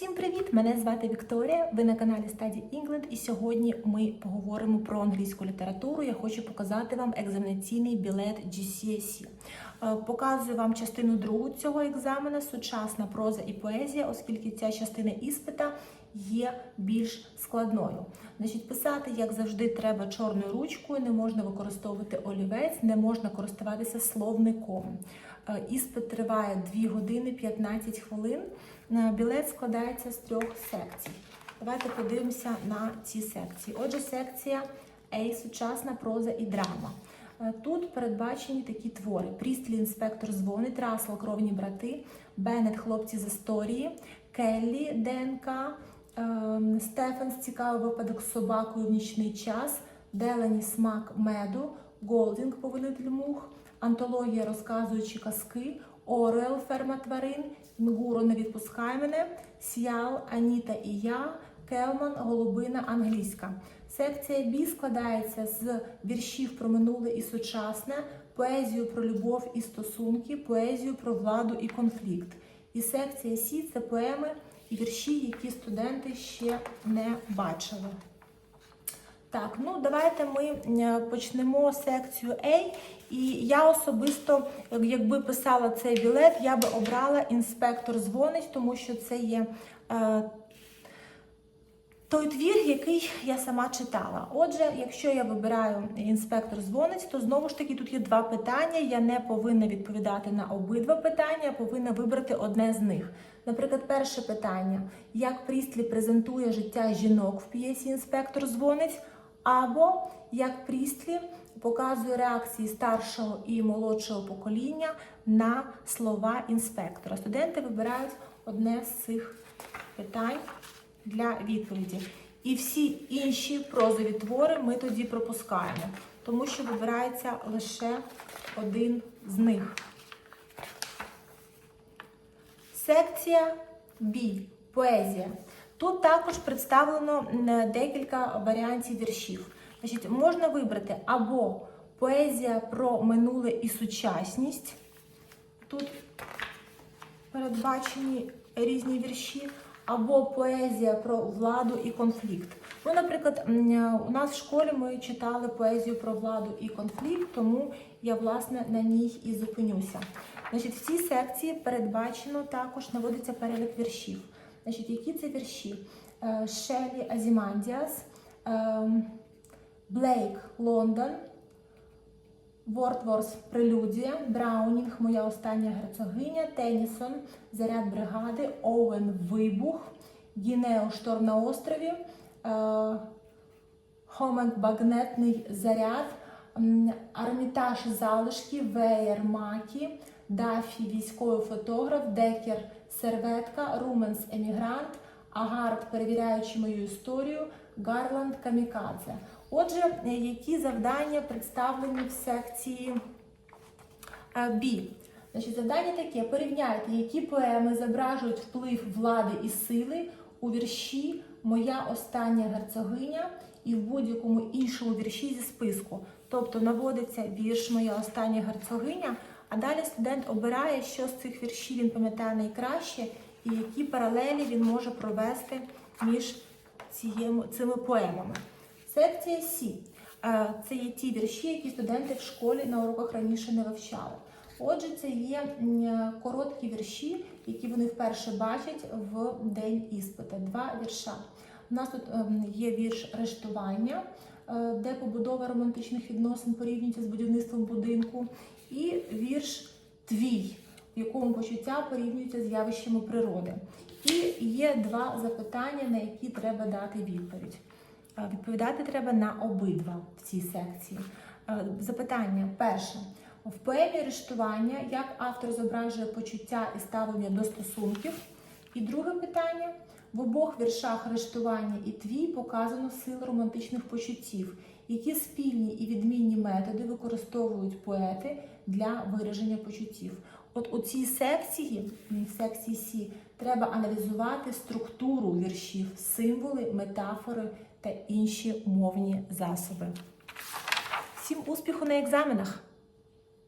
Всім привіт! Мене звати Вікторія. Ви на каналі Study England і сьогодні ми поговоримо про англійську літературу. Я хочу показати вам екзаменаційний білет GCSE. Е, Показую вам частину другу цього екзамена сучасна проза і поезія, оскільки ця частина іспита є більш складною. Значить, писати, як завжди, треба чорною ручкою, не можна використовувати олівець, не можна користуватися словником. Е, Іспит триває 2 години 15 хвилин. Е, Білет складається з трьох секцій. Давайте подивимося на ці секції. Отже, секція А сучасна проза і драма. Е, Тут передбачені такі твори: Прістлі інспектор дзвонить, Рассел кровні брати, Беннет хлопці з історії, Келлі ДНК, ем, Стефенс цікавий випадок з собакою в нічний час, Делані смак меду, Голдінг повелитель мух, антологія розказуючи казки, Оруел ферма тварин, Нгуро не відпускай мене, Сіал, Аніта і я, Келман, Голубина англійська. Секція Бі складається з віршів про минуле і сучасне, поезію про любов і стосунки, поезію про владу і конфлікт. І секція Сі це поеми і вірші, які студенти ще не бачили. Так, ну давайте ми е, почнемо секцію A. І я особисто, якби писала цей білет, я би обрала інспектор дзвонить, тому що це є е, той твір, який я сама читала. Отже, якщо я вибираю інспектор дзвонить, то знову ж таки тут є два питання. Я не повинна відповідати на обидва питання, я повинна вибрати одне з них. Наприклад, перше питання: як Прістлі презентує життя жінок в п'єсі інспектор дзвонить, або як Прістлі показує реакції старшого і молодшого покоління на слова інспектора. Студенти вибирають одне з цих питань для відповіді. І всі інші прозові твори ми тоді пропускаємо, тому що вибирається лише один з них. Секція B. Поезія. Тут також представлено декілька варіантів віршів. Значить, можна вибрати або поезія про минуле і сучасність. Тут передбачені різні вірші, або поезія про владу і конфлікт. Ну, наприклад, у нас в школі ми читали поезію про владу і конфлікт, тому я власне на ній і зупинюся. Значить, в цій секції передбачено також наводиться перелік віршів. Значить, які це вірші? Е, Шелі Азімандіас, ем, Блейк Лондон, Вортворс Прелюдія, Браунінг, Моя остання герцогиня, Тенісон, Заряд бригади, Оуен Вибух, Гінео Шторм на острові, е, Хомен Багнетний заряд, Армітаж залишки, Веєр Макі, Дафі військовий фотограф, Декер серветка, Руменс емігрант, Агард, перевіряючи мою історію, Гарланд Камікадзе. Отже, е, які завдання представлені в секції е, B? Значить, завдання таке: порівняйте, які поеми зображують вплив влади і сили у вірші Моя остання герцогиня і в будь-якому іншому вірші зі списку. Тобто наводиться вірш Моя остання герцогиня, а далі студент обирає, що з цих віршів він пам'ятає найкраще, і які паралелі він може провести між цими поемами. Секція Сі. Е, Це є ті вірші, які студенти в школі на уроках раніше не вивчали. Отже, це є короткі вірші, які вони вперше бачать в день іспита. Два вірша. У нас тут ем, є вірш рештування, е, де побудова романтичних відносин порівнюється з будівництвом будинку, і вірш твій, в якому почуття порівнюються з явищами природи. І є два запитання, на які треба дати відповідь. Е, Відповідати треба на обидва в цій секції. Е, Запитання перше. В поемі рештування як автор зображує почуття і ставлення до стосунків. І друге питання. В обох віршах рештування і твій показано силу романтичних почуттів, які спільні і відмінні методи використовують поети для вираження почуттів. От у цій секції, секції Сі, треба аналізувати структуру віршів, символи, метафори та інші мовні засоби. Всім успіху на екзаменах!